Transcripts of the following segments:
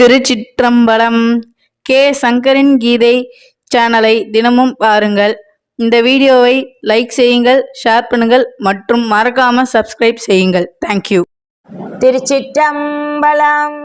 திருச்சிற்றம்பலம் K. சங்கரின் கீதை சேனலை தினமும் பாருங்கள். இந்த வீடியோவை லைக் செய்யுங்கள் ஷேர் பண்ணுங்கள் மற்றும் மறக்காம சப்ஸ்கிரைப் செய்யுங்கள். தேங்க்யூ திருச்சிற்றம்பலம்.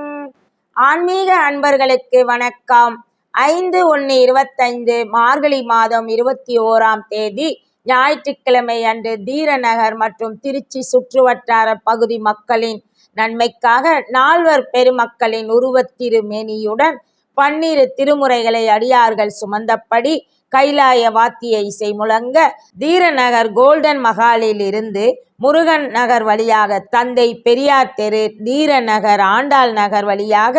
ஆன்மீக அன்பர்களுக்கு வணக்கம். ஐந்து ஒன்று இருபத்தைந்து மார்கழி மாதம் இருபத்தி ஓராம் தேதி ஞாயிற்றுக்கிழமை அன்று தீரநகர் மற்றும் திருச்சி சுற்றுவட்டார பகுதி மக்களின் நன்மைக்காக நால்வர் பெருமக்களின் உருவத்திருமேனியுடன் பன்னிரு திருமுறைகளை அடியார்கள் சுமந்தபடி கைலாய வாத்திய இசை முழங்க தீரநகர் கோல்டன் மகாலில் இருந்து முருகன் நகர் வழியாக தந்தை பெரியார் தெரு தீரநகர் ஆண்டாள் நகர் வழியாக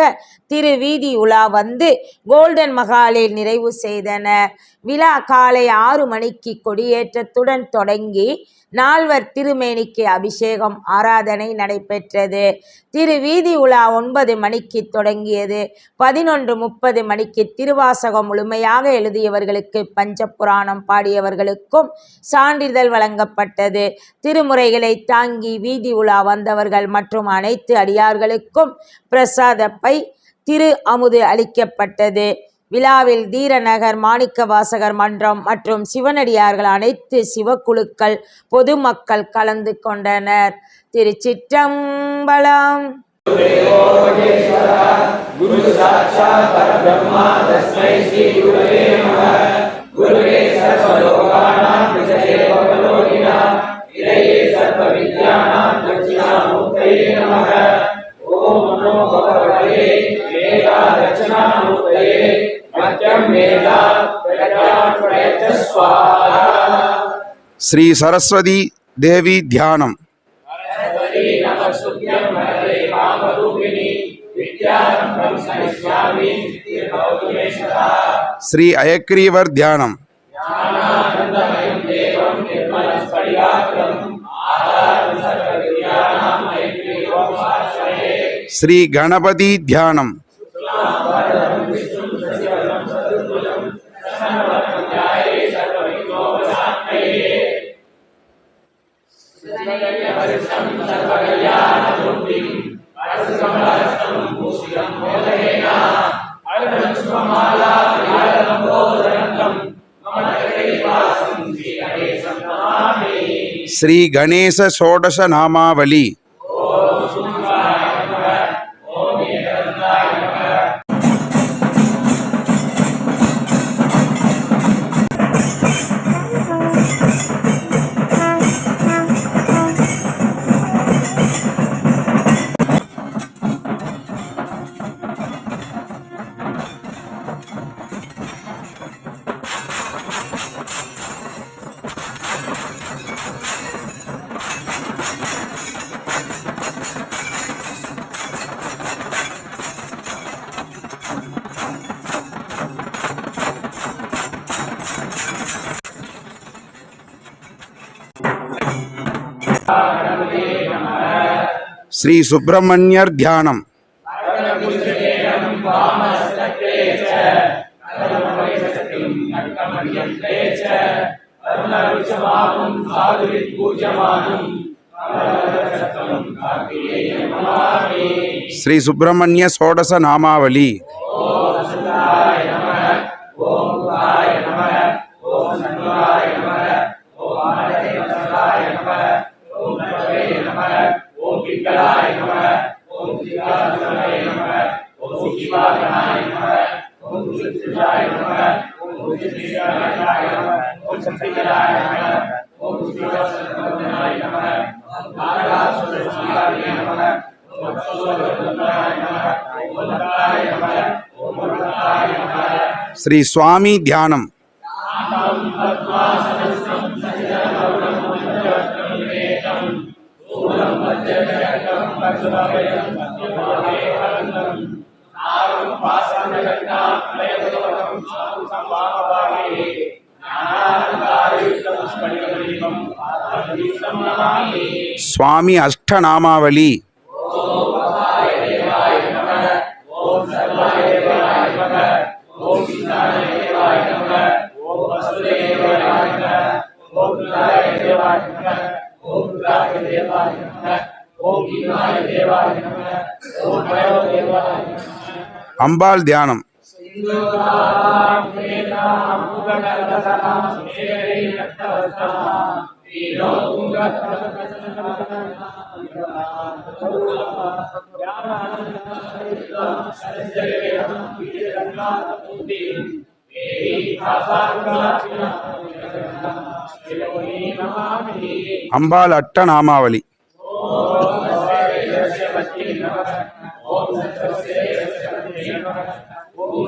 திரு வீதி உலா வந்து கோல்டன் மகாலில் நிறைவு செய்தனர். விழா காலை ஆறு மணிக்கு கொடியேற்றத்துடன் தொடங்கி நால்வர் திருமேனிக்கு அபிஷேகம் ஆராதனை நடைபெற்றது. திரு வீதி உலா ஒன்பது மணிக்கு தொடங்கியது. பதினொன்று முப்பது மணிக்கு திருவாசகம் முழுமையாக எழுதியவர்களுக்கு பஞ்சபுராணம் பாடியவர்களுக்கும் சான்றிதழ் வழங்கப்பட்டது. திருமுறைகளை தாங்கி வீதி உலா வந்தவர்கள் மற்றும் அனைத்து அடியார்களுக்கும் பிரசாத பை திரு அமுது அளிக்கப்பட்டது. விழாவில் தீரநகர் மாணிக்க வாசகர் மன்றம் மற்றும் சிவனடியார்கள் அனைத்து சிவக்குழுக்கள் பொதுமக்கள் கலந்து கொண்டனர். திருச்சிற்றம்பலம். శ్రీ సరస్వతి దేవి ధ్యానం. శ్రీ అయగ్రీవర్ ధ్యానం. శ్రీ గణపతి ధ్యానం. ஸ்ரீ கணேச சோடச நாமாவளி. ஸ்ரீ சுப்பிரமணியர் தியானம். ஸ்ரீ சுப்பிரமணிய சோடச நாமாவளி. శ్రీ స్వామి ధ్యానం சுவாமி அஷ்டநாமாவளி. அம்பாள் தியானம். అంబాల అట్ట నామావళి ఓం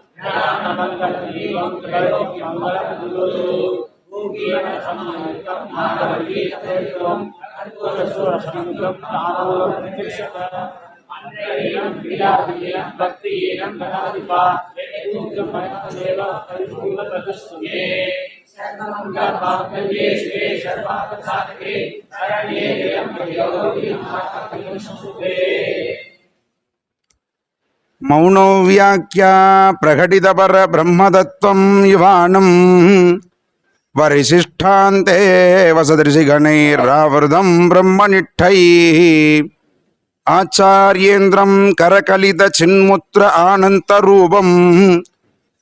அன்றையினம் விழாவியம் பக்தியினம் கணாதிபா பிரதிஷ்டுமே सर्वमङ्गलभाग्ये शिवे सर्वार्थसाधके शरण्ये त्र्यम्बके गौरी महात्मने संस्कृते மௌனோவியாக்கியா பிரகடிதபர பிரம்மதத்துவம் யுவானம் வரிசிஷ்டாந்தே வசதிருஷிகணைராவிரதம் பிரம்மனிட்டை ஆச்சாரியேந்திரம் கரகலித சின்முத்திர ஆனந்த ரூபம்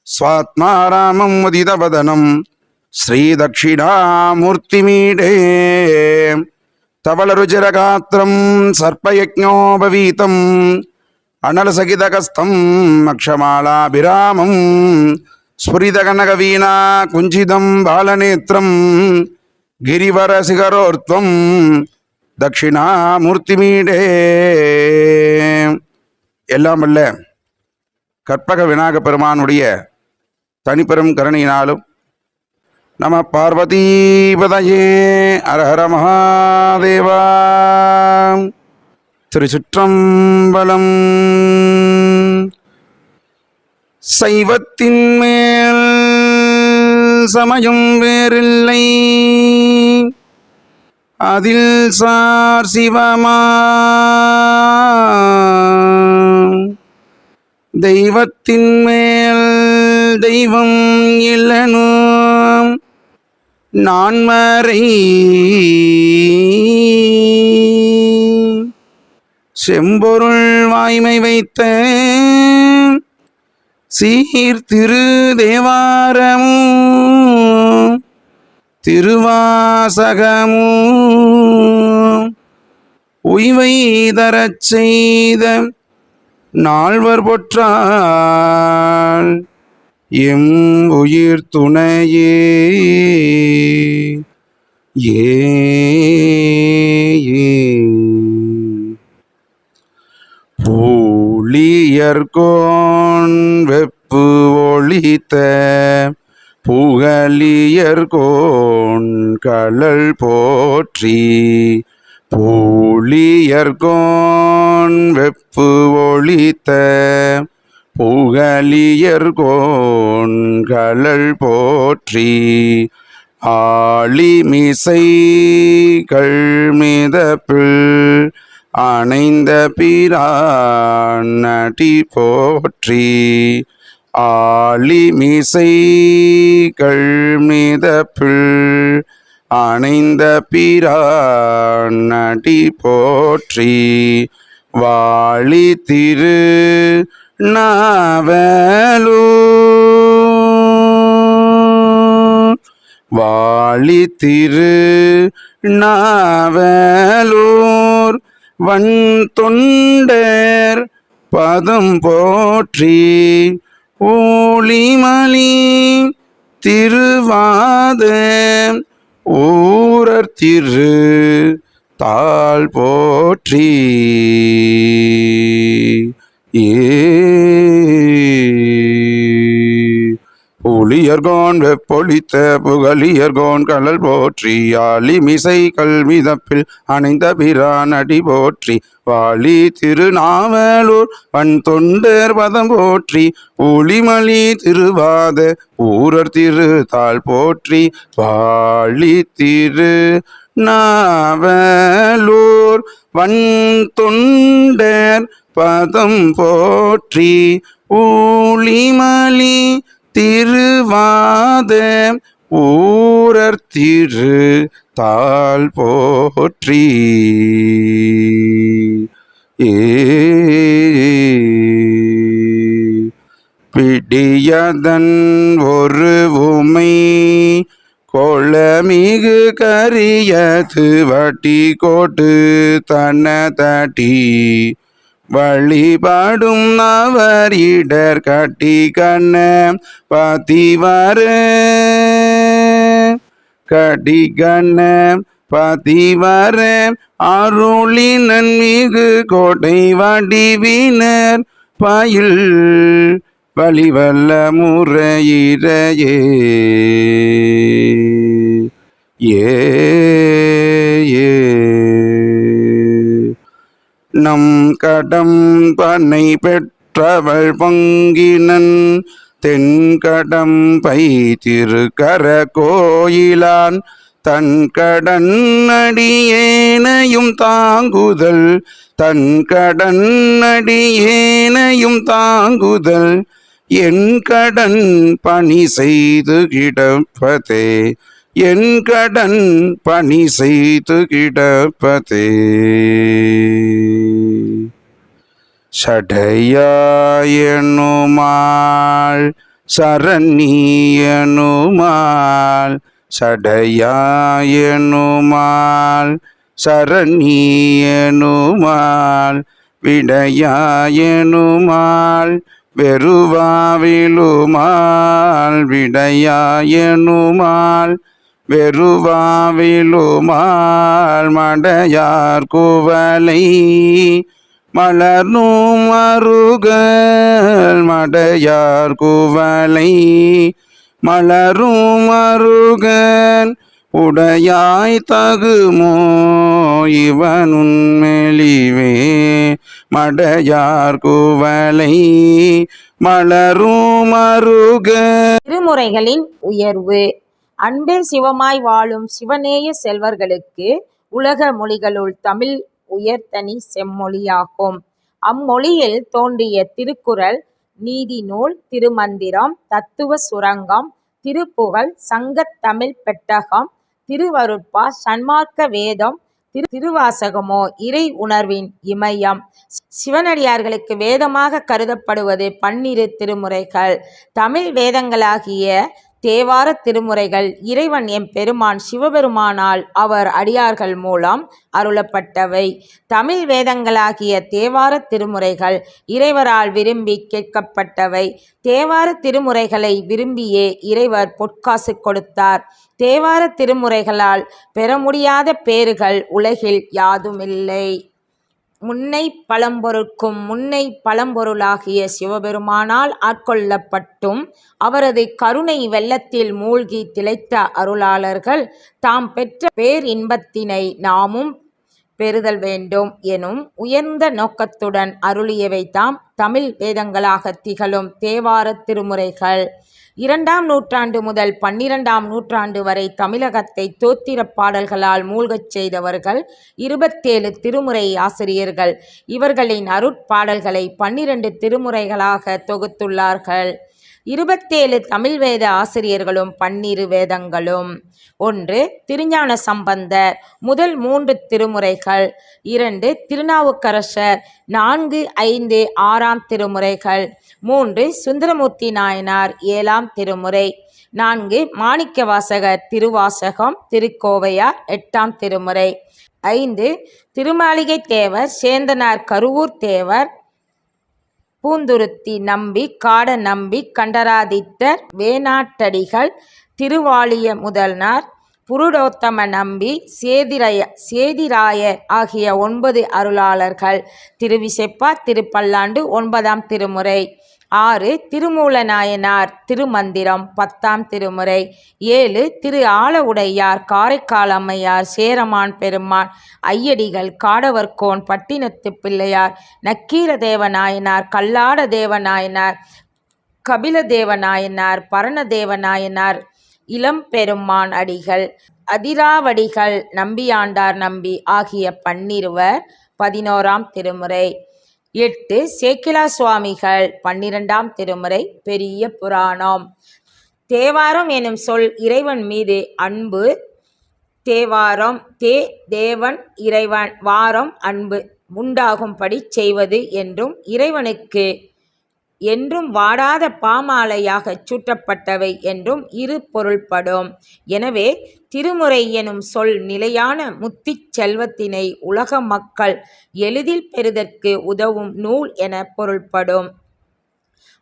ஸ்வாத்மாராமம் உதிதவதனம் ஸ்ரீதட்சிணாமூர்த்திமீடே தவளருஜிரகாத்திரம் சர்ப்பயஜோபவீதம் அனலசகிதகஸ்தம் அக்ஷமாலாபிராமம் ஸ்புரிதகனகவீனா குஞ்சிதம் பாலநேத்திரம் கிரிவரசிகரோர்த்வம் தட்சிணாமூர்த்திமீடே. எல்லாம் அல்ல கற்பக விநாயக பெருமானுடைய தனிப்பெரும் கருணையினாலும் நம பார்வதீபதையே அரஹர மகாதேவா. திருச்சுற்றம்பலம். சைவத்தின் மேல் சமயம் வேறில்லை. அதில் சார் சிவமா? தெய்வத்தின் மேல் தெய்வம் இல்லனும் நான்மறை செம்பொருள் வாய்மை வைத்த சீர் திரு தேவாரமும் திருவாசகமும். உய்வை தரச் செய்த நால்வர் பொற்றால் எம் உயிர் துணையே. ஏ. ஏ. வெப்பு ஒழித்த புகழியர்கோன் கழல் போற்றி பூழியர்கோன் வெப்பு ஒழித்த புகழியர்கோன் கழல் போற்றி ஆளிமிசை கள்மிதப்பில் அணைந்த பிரான் நடி போற்றி ஆளிமிசை மிதப்பில் அணைந்த பிரான் நடி போற்றி வாழி திரு நாவலூர். வாழி திரு நாவலூர். வன் தொண்டர் பதம் போற்றி ஊழிமலி திருவாத ஊரர் திரு தாழ் போற்றி. ஏ புலியர்கோன் வெப்பொழித்த புகழியர்கோன் கடல் போற்றி ஆலிமிசை கல்மிதப்பில் அணைந்த பிரான் அடி போற்றி வாலி திருநாவலூர் வன் தொண்டர் பதம் போற்றி ஒளிமலி திருவாத ஊரர் திருத்தாள் போற்றி வாழி திரு நாவலூர் வன் தொண்டர் பதம் போற்றி ஊழிமலி திருவாத ஊரர் திரு தாள் போற்றி. ஏ பிடியதன் ஒரு உமை கொளமிகு கரியது வட்டி கோட்டு தன தட்டி. வழிபாடும் அவர் இடர் கட்டி கண்ண பதிவர கட்டி கண்ண பதிவர அருளினன் மிகு கோட்டை வடிவினர் பயில் வழிவல்ல முறையிடையே. ஏ ஏ. நம் கடம் பனை பெற்றவள் பங்கினன். தென்கடம் பை திருக்கர கோயிலான். தன் கடன் அடியேனையும் தாங்குதல். தன் கடன் அடியேனையும் தாங்குதல். என் கடன் பணி செய்து கிடப்பதே. என் கடன் பணி செய்து கிடப்பதே. சடையாயனுமாள் சரணியனுமாள் சடையாயனுமாள் சரணியனுமாள் விடையாயனுமாள் வெறுவாவிலுமாள் விடையாயனுமாள் வெறுவாவிலுமாள் மடையார் குவலை மலர்னும் மருகல் மடையார் குவலை மலரும் அருகன் உடையாய் தகுமோ இவனுன் மெலிவே மடையார் குவலை மலரும் மருகன் திருமுறைகளின் உயர்வு. அன்பே சிவமாய் வாழும் சிவநேய செல்வர்களுக்கு உலக மொழிகளுள் தமிழ் உயர்தனி செம்மொழியாகும். அம்மொழியில் தோன்றிய திருக்குறள் நீதி நூல் திருமந்திரம் தத்துவ சுரங்கம் திருப்புகழ் சங்கத்தமிழ் பெட்டகம் திருவருட்பா சன்மார்க்க வேதம் திரு திருவாசகமோ இறை உணர்வின் இமயம். சிவனடியார்களுக்கு வேதமாக கருதப்படுவது பன்னிரு திருமுறைகள். தமிழ் வேதங்களாகிய தேவார திருமுறைகள் இறைவன் எம் பெருமான் சிவபெருமானால் அவர் அடியார்கள் மூலம் அருளப்பட்டவை. தமிழ் வேதங்களாகிய தேவார திருமுறைகள் இறைவரால் விரும்பி கேட்கப்பட்டவை. தேவார திருமுறைகளை விரும்பியே இறைவர் பொற்காசு கொடுத்தார். தேவார திருமுறைகளால் பெற முடியாத பேறுகள் உலகில் யாதுமில்லை. முன்னை பழம்பொருட்கும் முன்னை பழம்பொருளாகிய சிவபெருமானால் ஆட்கொள்ளப்பட்டும் அவரது கருணை வெள்ளத்தில் மூழ்கி திளைத்த அருளாளர்கள் தாம் பெற்ற பேரின்பத்தினை நாமும் பெறுதல் வேண்டும் எனும் உயர்ந்த நோக்கத்துடன் அருளியவை தாம் தமிழ் வேதங்களாக திகழும் தேவார திருமுறைகள். இரண்டாம் நூற்றாண்டு முதல் பன்னிரண்டாம் நூற்றாண்டு வரை தமிழகத்தை தோத்திரப் பாடல்களால் மூழ்கச் செய்தவர்கள் இருபத்தேழு திருமுறை ஆசிரியர்கள். இவர்களின் அருட்பாடல்களை பன்னிரண்டு திருமுறைகளாக தொகுத்துள்ளார்கள். இருபத்தேழு தமிழ் வேத ஆசிரியர்களும் பன்னிரு வேதங்களும். ஒன்று திருஞான சம்பந்தர். முதல் மூன்று திருமுறைகள். இரண்டு திருநாவுக்கரசர். நான்கு ஐந்து ஆறாம் திருமுறைகள். மூன்று சுந்தரமூர்த்தி நாயனார் ஏழாம் திருமுறை. நான்கு மாணிக்கவாசகர் திருவாசகம் திருக்கோவையார் எட்டாம் திருமுறை. ஐந்து திருமாளிகை தேவர் சேந்தனார் கருவூர் தேவர். பூந்துருத்தி நம்பி காட நம்பி கண்டராதித்தர் வேணாட்டடிகள் திருவாளிய முதல்னார் புருடோத்தம நம்பி சேதிரய சேதிராயர் ஆகிய ஒன்பது அருளாளர்கள். திருவிசைப்பா திருப்பல்லாண்டு ஒன்பதாம் திருமுறை. ஆறு திருமூலநாயனார் திருமந்திரம் பத்தாம் திருமுறை. ஏழு திரு ஆலவுடையார் காரைக்கால் அம்மையார் சேரமான் பெருமான். ஐயடிகள் காடவர்கோன் பட்டினத்து பிள்ளையார். நக்கீர தேவநாயனார் கல்லாட தேவநாயனார் கபிலதேவ நாயனார் பரணதேவ நாயனார் இளம்பெருமான் அடிகள் அதிராவடிகள் நம்பியாண்டார் நம்பி ஆகிய பன்னிருவர். பதினோராம் திருமுறை. எட்டு சேக்கிலா சுவாமிகள் பன்னிரெண்டாம் திருமுறை. பெரிய புராணம். தேவாரம் எனும் சொல் இறைவன் மீது அன்பு. தேவாரம் தே தேவன் இறைவன் வாரம் அன்பு உண்டாகும்படி செய்வது என்றும் இறைவனுக்கு என்றும் வாடாத பாமாலையாகச் சூட்டப்பட்டவை என்றும் இரு பொருள்படும். எனவே திருமுறை எனும் சொல் நிலையான முத்திச் செல்வத்தினை உலக மக்கள் எளிதில் பெறுதற்கு உதவும் நூல் என பொருள்படும்.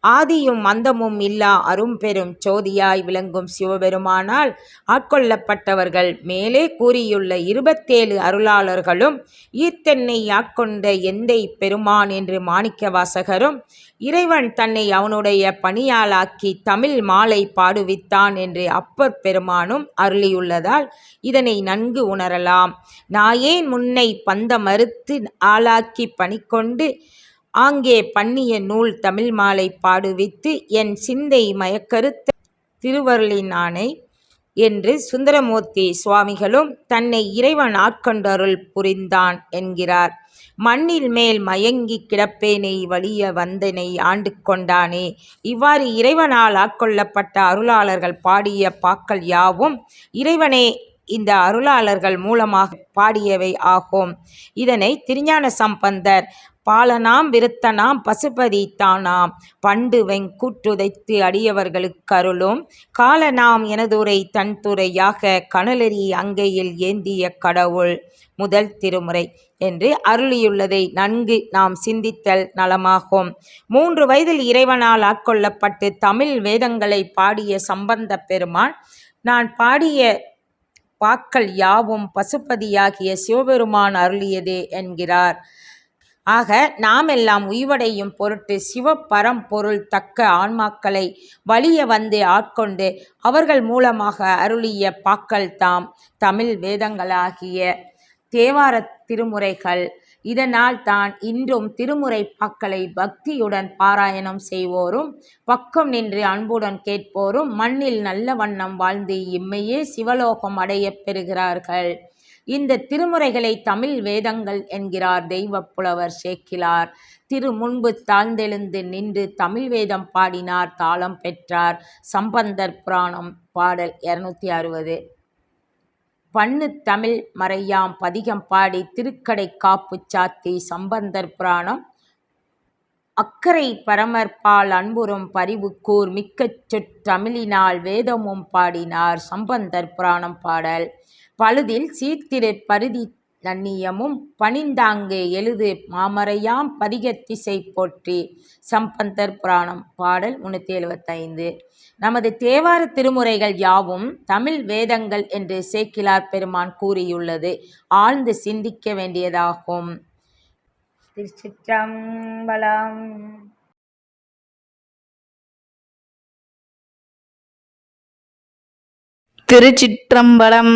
ஆதியும் அந்தமும் இல்லா அரும்பெரும் சோதியாய் விளங்கும் சிவபெருமானால் ஆட்கொள்ளப்பட்டவர்கள். மேலே கூறியுள்ள இருபத்தேழு அருளாளர்களும் ஈர்த்தென்னை ஆட்கொண்ட எந்தை பெருமான் என்று மாணிக்க வாசகரும் இறைவன் தன்னை அவனுடைய பணியாளாக்கி தமிழ் மாலை பாடுவித்தான் என்று அப்பர் பெருமானும் அருளியுள்ளதால் இதனை நன்கு உணரலாம். நாயேன் முன்னை பந்த மறுத்து ஆளாக்கி பணிக்கொண்டு ஆங்கே பண்ணிய நூல் தமிழ் மாலை பாடுவித்து என் சிந்தை மயக்கருத்த திருவருளினானை என்று சுந்தரமூர்த்தி சுவாமிகளும் தன்னை இறைவன் ஆட்கொண்டருள் புரிந்தான் என்கிறார். மண்ணில் மேல் மயங்கி கிடப்பேனை வலிய வந்தனை ஆண்டு கொண்டானே இவ்வாறு இறைவனால் ஆட்கொள்ளப்பட்ட அருளாளர்கள் பாடிய பாக்கள் யாவும் இறைவனே இந்த அருளாளர்கள் மூலமாக பாடியவை ஆகும். இதனை திருஞான சம்பந்தர் பாலனாம் விருத்தனாம் பசுபதி தானாம் பண்டு அடியவர்களுக்கு அருளும் காலனாம் எனதுரை தன்துறையாக கனலெறி அங்கையில் ஏந்திய கடவுள் முதல் திருமுறை என்று அருளியுள்ளதை நன்கு நாம் சிந்தித்தல் நலமாகும். மூன்று வயதில் இறைவனால் ஆட்கொள்ளப்பட்டு தமிழ் வேதங்களை பாடிய சம்பந்த பெருமான் நான் பாடிய பாக்கள் யாவும் பசுபதியாகிய சிவபெருமான் அருளியதே என்கிறார். ஆக நாமெல்லாம் உய்வடையும் பொருட்டு சிவபரம்பொருள் தக்க ஆன்மாக்களை வலிய வந்து ஆட்கொண்டு அவர்கள் மூலமாக அருளிய பாக்கள் தாம் தமிழ் வேதங்களாகிய தேவார திருமுறைகள். இதனால் தான் இன்றும் திருமுறை பாக்களை பக்தியுடன் பாராயணம் செய்வோரும் பக்கம் நின்று அன்புடன் கேட்போரும் மண்ணில் நல்ல வண்ணம் வாழ்ந்து இம்மையே சிவலோகம் அடையப் பெறுகிறார்கள். இந்த திருமுறைகளை தமிழ் வேதங்கள் என்கிறார் தெய்வப் புலவர் சேக்கிலார். திரு முன்பு தாழ்ந்தெழுந்து நின்று தமிழ் வேதம் பாடினார் தாளம் பெற்றார். சம்பந்தர் புராணம் பாடல் இருநூத்தி அறுபது. பண்ணு தமிழ் மறையாம் பதிகம் பாடி திருக்கடை காப்பு சாத்தி சம்பந்தர் புராணம். அக்கறை பரமற்பால் அன்புறும் பரிவு கூர் மிக்க சொற்றமிழினால் வேதமும் பாடினார் சம்பந்தர் புராணம் பாடல். பழுதில் சீர்திரு பருதி நன்னியமும் பணிந்தாங்கு எழுது மாமறையாம் பதிகத்திசை போற்றி சம்பந்தர் புராணம் பாடல் முன்னூற்றி எழுபத்தைந்து நமது தேவார திருமுறைகள் யாவும் தமிழ் வேதங்கள் என்று சேக்கிலார் பெருமான் கூறியுள்ளது. ஆழ்ந்து சிந்திக்க வேண்டியதாகும். திருச்சிற்றம்பலம். திருச்சிற்றம்பலம்.